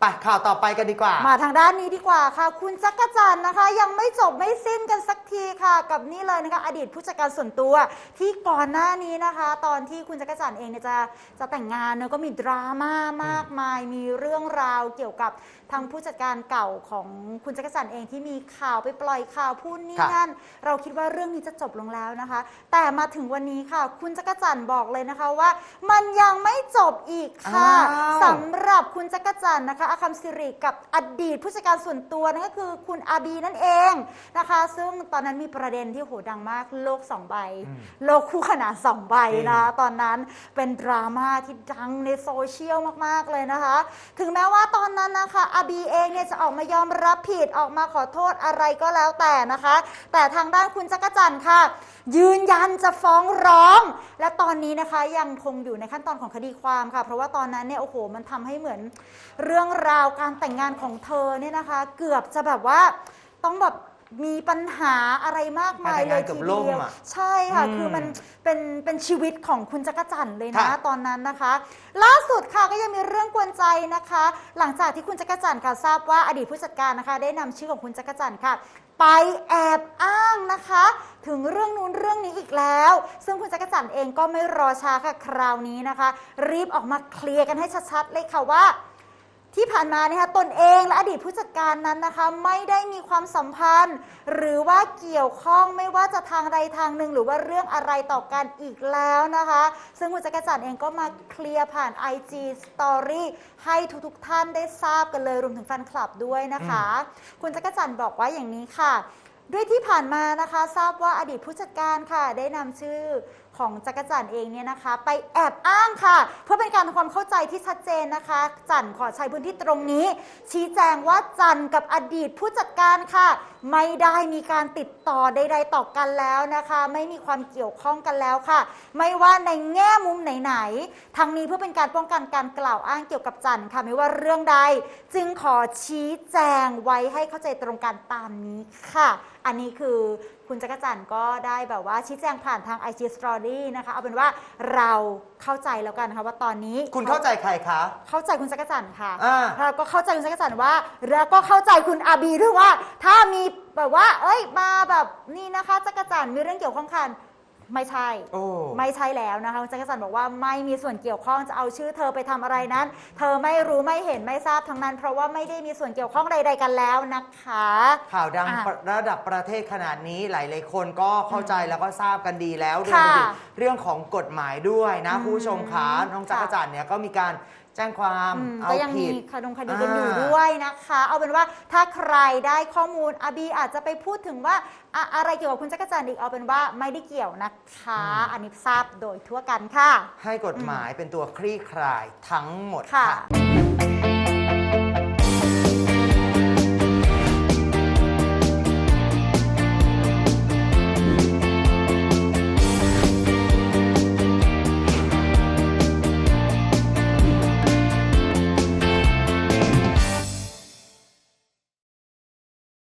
ไปข่าวต่อไปกันดีกว่า มาทางด้านนี้ดีกว่าค่ะ คุณจักรจันทร์นะคะ ยังไม่จบไม่สิ้นกันสักทีค่ะ กับนี่เลยนะคะ อดีตผู้จัดการส่วนตัวที่ก่อนหน้านี้นะคะ ตอนที่คุณจักรจันทร์เองเนี่ยจะจะแต่งงานเนอะก็มีดราม่ามากมาย มีเรื่องราวเกี่ยวกับทางผู้จัดการเก่าของคุณจักรจันทร์เองที่มีข่าวไปปล่อยข่าวพูดนี่ค่ะนั่นเราคิดว่าเรื่องนี้จะจบลงแล้วนะคะ แต่มาถึงวันนี้ค่ะ คุณจักรจันทร์บอกเลยนะคะว่า มันยังไม่จบอีกค่ะอ้าวสำหรับคุณจักรจันทร์นะคะอาคัมสิริกับอดีตผู้จัดการส่วนตัวนั่นก็คือคุณอาบีนั่นเองนะคะ ซึ่งตอนนั้นมีประเด็นที่โหดังมากโลกสองใบอืมโลกคู่ขนานสองใบนะตอนนั้นเป็นดราม่าที่ดังในโซเชียลมากๆเลยนะคะ ถึงแม้ว่าตอนนั้นนะคะอาบีเองเนี่ยจะออกมายอมรับผิดออกมาขอโทษอะไรก็แล้วแต่นะคะ แต่ทางด้านคุณจักรจันทร์ค่ะ ยืนยันจะฟ้องร้อง และตอนนี้นะคะยังคงอยู่ในขั้นตอนของคดีความค่ะ เพราะว่าตอนนั้นเนี่ยโอ้โหมันทำให้เหมือนเรื่องราวการแต่งงานของเธอเนี่ยนะคะ เกือบจะแบบว่าต้องแบบมีปัญหาอะไรมากมายเลยการแต่งงานเกืทีอบล่มเดียวอะใช่ค่ะ อืมคือมันเป็นเป็นชีวิตของคุณจักรจันทร์เลยนะค่ะ ตอนนั้นนะคะ ล่าสุดค่ะก็ยังมีเรื่องกวนใจนะคะ หลังจากที่คุณจักรจันทร์ค่ะทราบว่าอดีตผู้จัดการนะคะ ได้นำชื่อของคุณจักรจันทร์ค่ะ ไปแอบอ้างนะคะ ถึงเรื่องนู้นเรื่องนี้อีกแล้ว ซึ่งคุณจักรจันทร์เองก็ไม่รอช้าค่ะคราวนี้นะคะ รีบออกมาเคลียร์กันให้ชัดๆเลยค่ะว่า ที่ผ่านมานะคะตนเองและอดีตผู้จัดการนั้นนะคะไม่ได้มีความสัมพันธ์ หรือว่าเกี่ยวข้องไม่ว่าจะทางใดทางหนึ่ง หรือว่าเรื่องอะไรต่อกันอีกแล้วนะคะ ซึ่งคุณจักรจันทร์เองก็มาเคลียร์ผ่าน IG Story ให้ทุกๆท่านได้ทราบกันเลยรวมถึงแฟนคลับด้วยนะคะ คุณจักรจันทร์บอกว่าอย่างนี้ค่ะด้วยที่ผ่านมานะคะ ทราบว่าอดีตผู้จัดการค่ะ ได้นำชื่อ ของจักรจันทร์เองเนี่ยนะคะ ไปแอบอ้างค่ะ เพื่อเป็นการทำความเข้าใจที่ชัดเจนนะคะ จันขอใช้พื้นที่ตรงนี้ ชี้แจงว่าจันกับอดีตผู้จัดการค่ะ ไม่ได้มีการติดต่อใด ๆ ต่อกันแล้วนะคะ ไม่มีความเกี่ยวข้องกันแล้วค่ะ ไม่ว่าในแง่มุมไหนๆทั้งนี้เพื่อเป็นการป้องกันการกล่าวอ้างเกี่ยวกับจันค่ะ ไม่ว่าเรื่องใด จึงขอชี้แจงไว้ให้เข้าใจตรงกันตามนี้ค่ะ อันนี้คือคุณจักรจันทร์ก็ได้แบบว่าชี้แจงผ่านทาง IG Story นะคะ เอาเป็นว่าเราเข้าใจแล้วกันนะคะว่าตอนนี้คุณเข้าใจใครคะ เข้าใจคุณจักรจันทร์ค่ะอ่าแล้วก็เข้าใจคุณจักรจันทร์ว่าแล้วก็เข้าใจคุณอาบีด้วยว่า ถ้ามีแบบว่า เอ้ยมาแบบนี่นะคะจักรจันทร์มีเรื่องเกี่ยวข้องกัน ไม่ใช่ โอ้ ไม่ใช่แล้วนะคะคุณจักรจันทร์บอกว่าไม่มีส่วนเกี่ยวข้องจะเอาชื่อเธอไปทำอะไรนั้น เธอไม่รู้ไม่เห็นไม่ทราบทั้งนั้น เพราะว่าไม่ได้มีส่วนเกี่ยวข้องใด ๆ กันแล้วนะคะ ข่าวดังอะระดับประเทศขนาดนี้หลายๆคนก็เข้าใจแล้วก็ทราบกันดีแล้วรวมไปถึงค่ะเรื่องของกฎหมายด้วยนะอืมคุณผู้ชมคะน้องจักรจันทร์เนี่ยก็มีการ แจ้งความอืมเอาก็ยังมีผิดคดงคดีกันอยู่อ่า ด้วยนะคะ เอาเป็นว่าถ้าใครได้ข้อมูลอาบีอาจจะไปพูดถึงว่าอะอะไรเกี่ยวกับคุณจักรจันทร์อีกเอาเป็นว่าไม่ได้เกี่ยวนะคะ อันนี้ทราบโดยทั่วกันค่ะ ให้กฎหมายเป็นตัวคลี่คลายทั้งหมดค่ะ ค่ะ